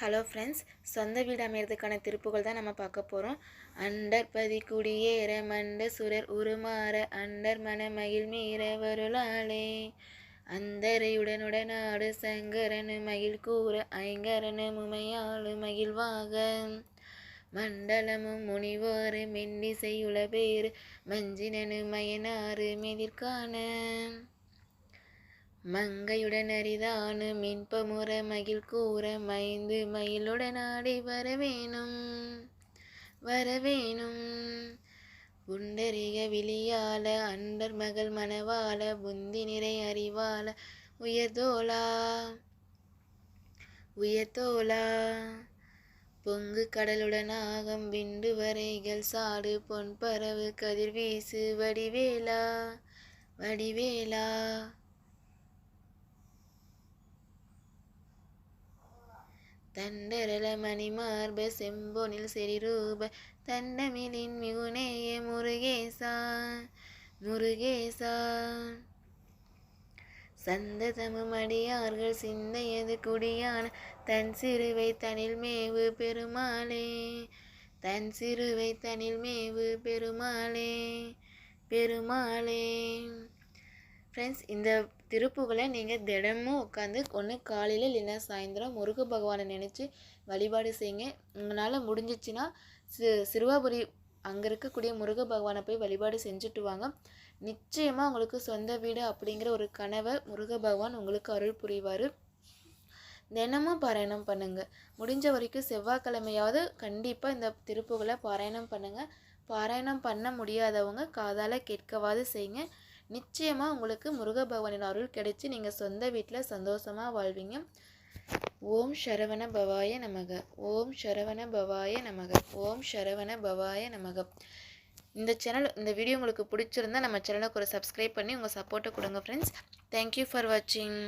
Hello friends சொந்த வீடு அமையிறதுக்கான திருப்புகள் தான் நம்ம பார்க்க போகிறோம் அண்டர் பதி குடியேற மண்ட சுரர் உருமாற அண்டர் மனமகிழ் மீறவருளாலே. அந்தரையுடனுடன் அந்தரையுடனுடனாடு சங்கரனு மகிழ் கூற ஐங்கரனு முமையாளு மகிழ்வாக மண்டலமும் முனிவோரு மென்னிசையுள பேரு மஞ்சினனு மயனாறு மெதிர்கான மங்கையுடன் அரிதானு மின்பமுற மகிழ் கூற மைந்து மயிலுடன் ஆடி வரவேணும் வரவேணும். புண்டரிக விழியால அண்டர் மகள் மணவாள புந்தி நிறை அறிவாள உயர்தோலா உயர்தோலா பொங்கு கடலுடனாகம் விண்டு வரைகள் சாடு பொன் பறவு கதிர்வீசு வடிவேலா வடிவேலா. தண்டரள மணிமார்ப செம்பொனில் செறிரூப தண்டமிலின் மிகுநேய முருகேசா முருகேசா. சந்ததமும் சிந்தையது குடியான தன் சிறுவை தனில் மேவு பெருமாளே தன் சிறுவை தனில் மேவு பெருமாளே பெருமாளே. ஃப்ரெண்ட்ஸ் இந்த திருப்புகளை நீங்கள் தினமும் உட்காந்து ஒன்று காலையில் இல்லைன்னா சாயந்தரம் முருக பகவானை நினச்சி வழிபாடு செய்யுங்க. உங்களால் முடிஞ்சிச்சுன்னா சி சிறுவாபுரி அங்கே இருக்கக்கூடிய முருக பகவானை போய் வழிபாடு செஞ்சுட்டு வாங்க. நிச்சயமாக உங்களுக்கு சொந்த வீடு அப்படிங்கிற ஒரு கனவை முருக பகவான் உங்களுக்கு அருள் புரிவார். தினமும் பாராயணம் பண்ணுங்கள் முடிஞ்ச வரைக்கும் செவ்வாய்க்கிழமையாவது கண்டிப்பாக இந்த திருப்புகளை பாராயணம் பண்ணுங்கள் பாராயணம் பண்ண முடியாதவங்க காதால் கேட்கவாது செய்யுங்க. நிச்சயமாக உங்களுக்கு முருக பகவானின் அருள் கிடைச்சி நீங்கள் சொந்த வீட்டில் சந்தோஷமாக வாழ்வீங்க. ஓம் சரவண பவாய நமக. ஓம் சரவண பவாய நமக. ஓம் சரவண பவாய நமக. இந்த சேனல் இந்த வீடியோ உங்களுக்கு பிடிச்சிருந்தா நம்ம சேனலுக்கு ஒரு சப்ஸ்கிரைப் பண்ணி உங்கள் சப்போர்ட்டை கொடுங்க ஃப்ரெண்ட்ஸ் தேங்க்யூ ஃபார் வாட்சிங்